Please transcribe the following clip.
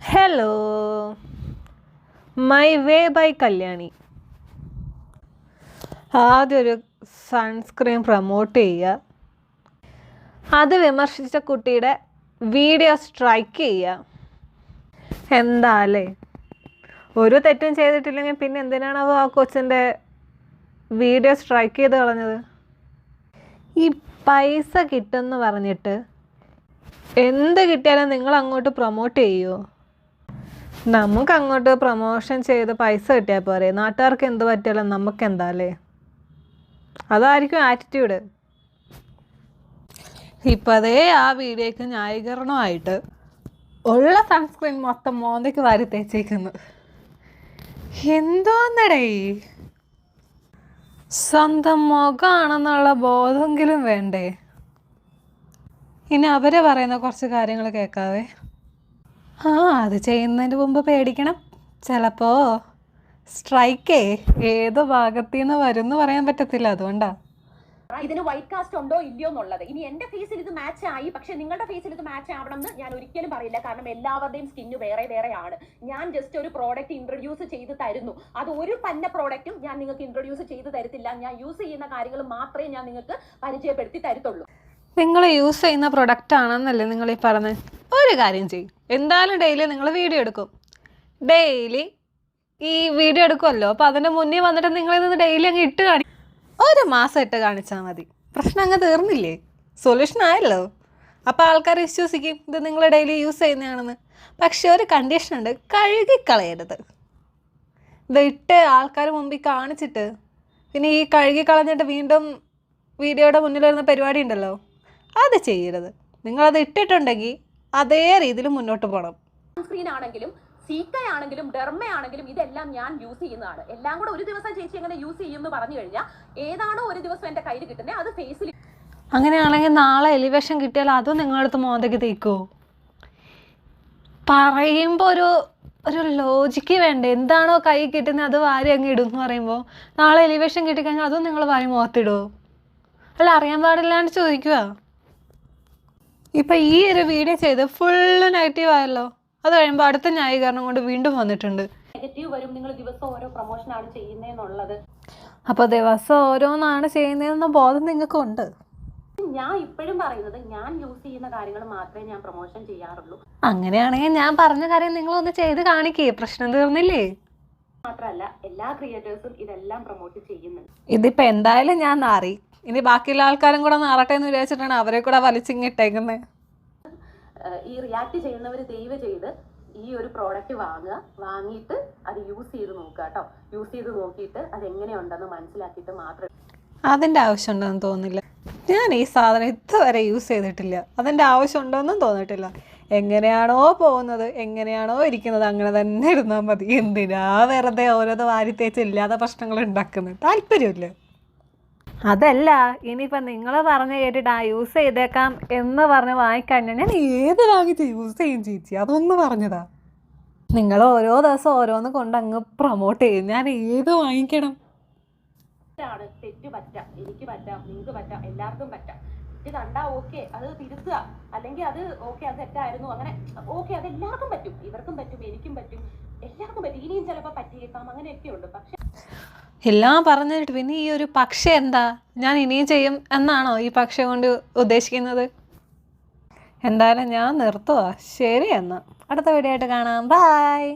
Hello my way by Kalyani ആദ്യം ഒരു sunscreen promote ചെയ്യുക. അത് വിമർശിച്ച കുട്ടിയുടെ വീഡിയോ സ്ട്രൈക്ക് ചെയ്യുക. എന്താ അല്ലേ ഒരു തെറ്റും ചെയ്തിട്ടില്ലെങ്കിൽ പിന്നെ എന്തിനാണാവോ ആ കൊച്ചിന്റെ വീഡിയോ സ്ട്രൈക്ക് ചെയ്ത് കളഞ്ഞത്? ഈ പൈസ കിട്ടുമെന്ന് പറഞ്ഞിട്ട് എന്ത് കിട്ടിയാലും നിങ്ങൾ അങ്ങോട്ട് പ്രൊമോട്ട് ചെയ്യുമോ നമുക്ക് അങ്ങോട്ട് പ്രൊമോഷൻ ചെയ്ത് പൈസ കിട്ടിയാൽ പോരെ. നാട്ടുകാർക്ക് എന്ത് പറ്റിയാലും നമുക്ക് എന്താ അല്ലേ? അതായിരിക്കും ആറ്റിറ്റ്യൂഡ് ഇപ്പം അതേ ആ വീഡിയോക്ക് ന്യായീകരണമായിട്ട് ഉള്ള സൺസ്ക്രീൻ മൊത്തം മോന്തയ്ക്ക് വാരി തേച്ചേക്കുന്നു. എന്തോന്നടേ? സ്വന്തം മുഖമാണെന്നുള്ള ബോധമെങ്കിലും വേണ്ടേ? ഇനി അവരെ പറയുന്ന കുറച്ച് കാര്യങ്ങൾ കേൾക്കാവേ. ആ അത് ചെയ്യുന്നതിന് മുമ്പ് പേടിക്കണം. ചിലപ്പോ സ്ട്രൈക്കേ ഏത് ഭാഗത്തു നിന്ന് വരും പറയാൻ പറ്റത്തില്ല അതുകൊണ്ടാ. ഇതിന് വൈറ്റ് കാസ്റ്റ് ഉണ്ടോ ഇല്ലയോ എന്നുള്ളത്. ഇനി എന്റെ ഫേസിൽ ഇത് മാച്ച് ആയി. പക്ഷെ നിങ്ങളുടെ ഫേസിൽ ഇത് മാച്ച് ആവണം എന്ന് ഞാൻ ഒരിക്കലും പറയില്ല. കാരണം എല്ലാവരുടെയും സ്കിന്ന് വേറെ വേറെയാണ്. ഞാൻ ജസ്റ്റ് ഒരു പ്രോഡക്റ്റ് ഇൻട്രൊഡ്യൂസ് ചെയ്ത് തരുന്നു. അത് ഒരു പന്ന പ്രോഡക്റ്റും ഞാൻ നിങ്ങൾക്ക് ഇൻട്രൊഡ്യൂസ് ചെയ്ത് തരത്തില്ല. ഞാൻ യൂസ് ചെയ്യുന്ന കാര്യങ്ങൾ മാത്രമേ ഞാൻ നിങ്ങൾക്ക് പരിചയപ്പെടുത്തി തരത്തുള്ളൂ. നിങ്ങൾ യൂസ് ചെയ്യുന്ന പ്രൊഡക്റ്റ് ആണെന്നല്ലേ നിങ്ങൾ ഈ പറഞ്ഞത് ഒരു കാര്യം ചെയ്യും. എന്തായാലും ഡെയിലി നിങ്ങൾ വീഡിയോ എടുക്കും. ഡെയിലി ഈ വീഡിയോ എടുക്കുമല്ലോ അപ്പോൾ അതിന്റെ മുന്നേ വന്നിട്ട് നിങ്ങളിത് ഡെയിലി അങ്ങ് ഇട്ട് കാണി ഒരു മാസം ഇട്ട് കാണിച്ചാൽ മതി. പ്രശ്നം അങ്ങ് തീർന്നില്ലേ? സൊല്യൂഷൻ ആയല്ലോ. അപ്പോൾ ആൾക്കാർ വിശ്വസിക്കും ഇത് നിങ്ങൾ ഡെയിലി യൂസ് ചെയ്യുന്നതാണെന്ന്. പക്ഷേ ഒരു കണ്ടീഷൻ ഉണ്ട്. കഴുകിക്കളയരുത്. ഇത് ഇട്ട് ആൾക്കാർ മുമ്പിൽ കാണിച്ചിട്ട് പിന്നെ ഈ കഴുകി കളഞ്ഞിട്ട് വീണ്ടും വീഡിയോയുടെ മുന്നിൽ വരുന്ന പരിപാടി ഉണ്ടല്ലോ? അത് ചെയ്യരുത്. നിങ്ങൾ അത് ഇട്ടിട്ടുണ്ടെങ്കിൽ അതേ രീതിയിൽ മുന്നോട്ട് പോകണം സൺസ്ക്രീൻ ആണെങ്കിലും സീക്കയാണെങ്കിലും ഡെർമയാണെങ്കിലും ഇതെല്ലാം ഞാൻ യൂസ് ചെയ്യുന്നതാണ്. എല്ലാം കൂടെ ഒരു ദിവസം ചേച്ചി എങ്ങനെ യൂസ് ചെയ്യും എന്ന് പറഞ്ഞു കഴിഞ്ഞാൽ ഏതാണോ ഒരു ദിവസം എന്റെ കയ്യിൽ കിട്ടുന്നത് അത് ഫേസിൽ അങ്ങനെയാണെങ്കിൽ നാളെ എലിവേഷൻ കിട്ടിയാൽ അതും നിങ്ങളടുത്ത് മോന്തയ്ക്ക് തേക്കോ? പറയുമ്പോൾ ഒരു ഒരു ലോജിക്ക് വേണ്ടേ? എന്താണോ കൈ കിട്ടുന്നത് അത് വാരി അങ്ങ് ഇടും എന്ന് പറയുമ്പോൾ നാളെ എലിവേഷൻ കിട്ടിക്കഴിഞ്ഞാൽ അതും നിങ്ങൾ വാരി മുഖത്തിടുമോ അല്ല അറിയാൻ പാടില്ലാണ്ട് ചോദിക്കുക ഇപ്പം ഈ ഒരു വീഡിയോ ചെയ്ത് ഫുള്ള് നെഗറ്റീവ് ആയല്ലോ. അത് കഴിയുമ്പോൾ അടുത്ത ന്യായീകരണം കൊണ്ട് വീണ്ടും വന്നിട്ടുണ്ട്. നെഗറ്റീവ് വരും. നിങ്ങൾ ദിവസം ഓരോ ചെയ്യുന്നതെന്നുള്ളത് അപ്പോൾ ദിവസം ഓരോന്നാണ് ചെയ്യുന്നതെന്ന ബോധം നിങ്ങൾക്കുണ്ട് ഞാൻ ഇപ്പോഴും പറയുന്നത് ഞാൻ യൂസ് ചെയ്യുന്ന കാര്യങ്ങൾ മാത്രമേ ഞാൻ പ്രൊമോഷൻ ചെയ്യാറുള്ളൂ. അങ്ങനെയാണെങ്കിൽ ഞാൻ പറഞ്ഞ കാര്യം നിങ്ങളൊന്ന് ചെയ്ത് കാണിക്കേ. പ്രശ്നം തീർന്നില്ലേ? മാത്രമല്ല എല്ലാ ക്രിയേറ്റേഴ്സും ഇതെല്ലാം പ്രൊമോട്ട് ചെയ്യുന്നുണ്ട്. ഇതിപ്പോ എന്തായാലും ഞാൻ നാറി. ഇനി ബാക്കിയുള്ള ആൾക്കാരും കൂടെ നാറട്ടെ എന്ന് വിചാരിച്ചിട്ടാണ് അവരെ കൂടെ വലിച്ചിങ്ങിട്ടേക്കുന്നത് ഈ റിയാക്ട് ചെയ്യുന്നവർ ദൈവ ചെയ്ത് ഈ ഒരു പ്രോഡക്റ്റ് വാങ്ങുക. വാങ്ങിയിട്ട് അത് യൂസ് ചെയ്ത് നോക്കുക കേട്ടോ. യൂസ് ചെയ്ത് നോക്കിയിട്ട് അത് എങ്ങനെയുണ്ടെന്ന് മനസ്സിലാക്കിയിട്ട് മാത്രം അതിന്റെ അതിന്റെ ആവശ്യമുണ്ടെന്ന് തോന്നുന്നില്ല. ഞാൻ ഈ സാധനം ഇതുവരെ യൂസ് ചെയ്തിട്ടില്ല. അതിന്റെ അതിന്റെ എന്നും തോന്നിയിട്ടില്ല. എങ്ങനെയാണോ പോകുന്നത് എങ്ങനെയാണോ ഇരിക്കുന്നത് അങ്ങനെ തന്നെ ഇരുന്നാൽ മതി. എന്തിനാ വെറുതെ ഓരോന്ന് വാരി തേച്ച് ഇല്ലാത്ത പ്രശ്നങ്ങൾ ഉണ്ടാക്കുന്നത്? താല്പര്യമില്ല. അതല്ല ഇനിയിപ്പോൾ നിങ്ങൾ പറഞ്ഞ് കേട്ടിട്ട് ആ യൂസ് ചെയ്തേക്കാം എന്ന് പറഞ്ഞ് വാങ്ങിക്കഴിഞ്ഞാൽ ഞാൻ ഏത് വാങ്ങിച്ച് യൂസ് ചെയ്യും ചേച്ചി? അതൊന്ന് പറഞ്ഞതാ. നിങ്ങൾ ഓരോ ദിവസം ഓരോന്ന് കൊണ്ട് അങ്ങ് പ്രൊമോട്ട് ചെയ്യും. ഞാൻ ഏത് വാങ്ങിക്കണം? തെറ്റ് പറ്റാം. എനിക്ക് പറ്റാം. നിങ്ങൾക്ക് പറ്റാം. എല്ലാവർക്കും പറ്റാം. ഇത് കണ്ടാ ഓക്കെ അത് തിരുത്തുക. അല്ലെങ്കിൽ അത് ഓക്കെ അത് തെറ്റായിരുന്നു. അങ്ങനെ ഓക്കെ അത് എല്ലാവർക്കും പറ്റും. ഇവർക്കും പറ്റും എനിക്കും പറ്റും. എല്ലാവർക്കും പറ്റും. ഇനിയും ചിലപ്പോൾ പറ്റിയേക്കാം. അങ്ങനെയൊക്കെ ഉണ്ട്. പക്ഷെ എല്ലാം പറഞ്ഞിട്ട് പിന്നെ ഈ ഒരു പക്ഷെ എന്താ? ഞാൻ ഇനിയും ചെയ്യും എന്നാണോ ഈ പക്ഷെ കൊണ്ട് ഉദ്ദേശിക്കുന്നത്? എന്തായാലും ഞാൻ നിർത്തുക ശരി അടുത്ത വീഡിയോ ആയിട്ട് കാണാം. ബായ്